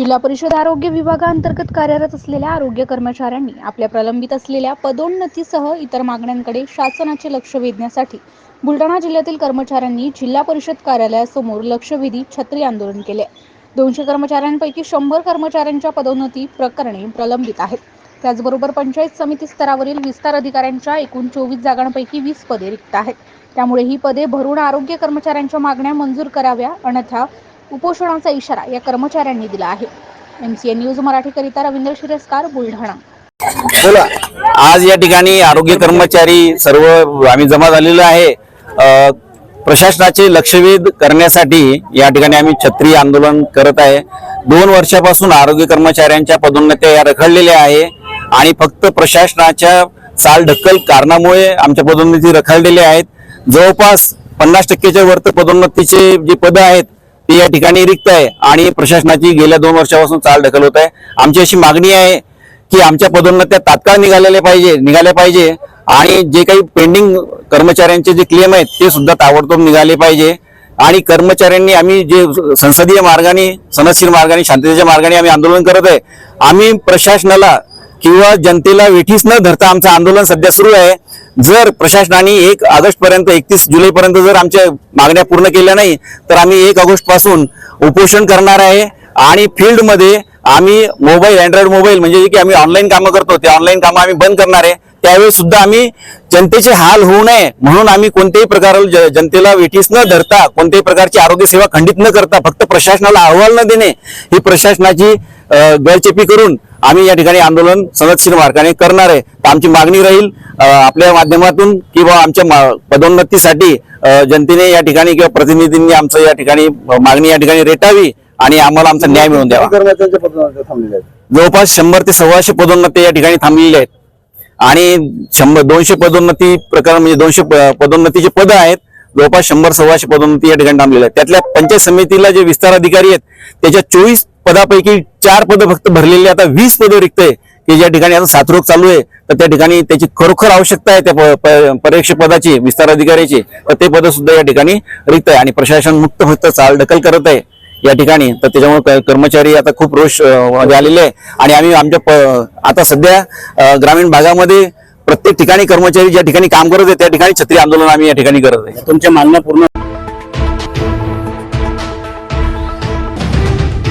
जिल्हा परिषद आरोग्य विभागाअंतर्गत कार्यरत असलेल्या आरोग्य कर्मचाऱ्यांनी आपल्या प्रलंबित असलेल्या पदोन्नतीसह इतर मागण्यांकडे शासनाचे लक्ष वेधण्यासाठी बुलढाणा जिल्ह्यातील कर्मचाऱ्यांनी जिल्हा परिषद कार्यालयासमोर लक्षवेधी छत्री आंदोलन केले. दोनशे कर्मचाऱ्यांपैकी शंभर कर्मचाऱ्यांच्या पदोन्नती प्रकरणे प्रलंबित आहेत. त्याचबरोबर पंचायत समिती स्तरावरील विस्तार अधिकाऱ्यांच्या एकूण चोवीस जागांपैकी वीस पदे रिक्त आहेत. त्यामुळे ही पदे भरून आरोग्य कर्मचाऱ्यांच्या मागण्या मंजूर कराव्या अन्यथा उपोषणाचा इशारा या कर्मचाऱ्यांनी दिला आहे. एमसीए न्यूज मराठीकरिता रवींद्र शिरस्कार बुलढाणा. बोला. आज या ठिकाणी आरोग्य कर्मचारी सर्व आम्ही जमा झालेलो आहे. प्रशासनाचे लक्षवेध करण्यासाठी या ठिकाणी आम्ही छत्री आंदोलन करत आहे. दोन वर्षापासून आरोग्य कर्मचाऱ्यांच्या पदोन्नत्या या रखडलेल्या आहे आणि फक्त प्रशासनाच्या चाल ढक्कल कारणामुळे आमच्या पदोन्नती रखडलेल्या आहेत. जवळपास पन्नास टक्केच्या वरत पदोन्नतीचे जे पद आहेत ते या ठिकाणी रिक्त आहे आणि प्रशासनाची गेल्या दोन वर्षापासून चाल ढकल होत आहे. आमची अशी मागणी आहे की आमच्या पदोन्नत्या तात्काळ निघालेल्या पाहिजे निघाल्या पाहिजे आणि जे काही पेंडिंग कर्मचाऱ्यांचे जे क्लेम आहेत ते सुद्धा ताबडतोब निघाले पाहिजे. आणि कर्मचाऱ्यांनी आम्ही जे संसदीय मार्गाने सनदशीर मार्गाने शांततेच्या मार्गाने आम्ही आंदोलन करत आहे. आम्ही प्रशासनाला किंवा जनतेला वेठीस न धरता आमचं आंदोलन सध्या सुरू आहे. जर प्रशासनाने एक ऑगस्टपर्यंत एकतीस जुलैपर्यंत जर आमच्या मागण्या पूर्ण केल्या नाही तर आम्ही एक ऑगस्टपासून उपोषण करणार आहे आणि फील्डमध्ये आम्ही मोबाईल अँड्रॉइड मोबाईल म्हणजे जे की आम्ही ऑनलाईन कामं करतो ते ऑनलाईन कामं आम्ही बंद करणार आहे. त्यावेळेस सुद्धा आम्ही जनतेचे हाल होऊ नये म्हणून आम्ही कोणत्याही प्रकार जनतेला वेठीस न धरता कोणत्याही प्रकारची आरोग्य सेवा खंडित न करता फक्त प्रशासनाला अहवाल न देणे ही प्रशासनाची अ, गळचेपी करून आम्ही या ठिकाणी आंदोलन सनदशीर मार्गाने करणार आहे. तर आमची मागणी राहील आपल्या माध्यमातून किंवा आमच्या पदोन्नतीसाठी जनतेने या ठिकाणी किंवा प्रतिनिधींनी आमचं या ठिकाणी मागणी या ठिकाणी रेटावी आणि आम्हाला आमचा न्याय मिळवून द्यावा. जवळपास शंभर ते सव्वाशे पदोन्नती या ठिकाणी थांबलेले आहेत. आणि शंभर दोनशे पदोन्नती प्रकार म्हणजे दोनशे पदोन्नतीचे पद आहेत. जवळपास शंभर सव्वाशे पदोन्नती या ठिकाणी थांबलेल्या आहेत त्यातल्या पंचायत समितीला जे विस्तार अधिकारी आहेत त्याच्या चोवीस पदापैकी चार पदं फक्त भरलेली आता वीस पदं रिक्त आहे की ज्या ठिकाणी आता साथरोग चालू आहे तर त्या ठिकाणी त्याची खरोखर आवश्यकता आहे त्या प- पदाची विस्तार अधिकाऱ्याची तर ते पद सुद्धा या ठिकाणी रिक्त आहे. आणि प्रशासन मुक्त फक्त चाल ढकल करत आहे या ठिकाणी. तर त्याच्यामुळे कर्मचारी आता खूप रोष म्हणजे आलेले आहे. आणि आम्ही आमच्या प- आता सध्या ग्रामीण भागामध्ये प्रत्येक ठिकाणी कर्मचारी ज्या ठिकाणी काम करत आहे त्या ठिकाणी छत्री आंदोलन आम्ही या ठिकाणी करत आहे. तुमच्या मागण्या पूर्ण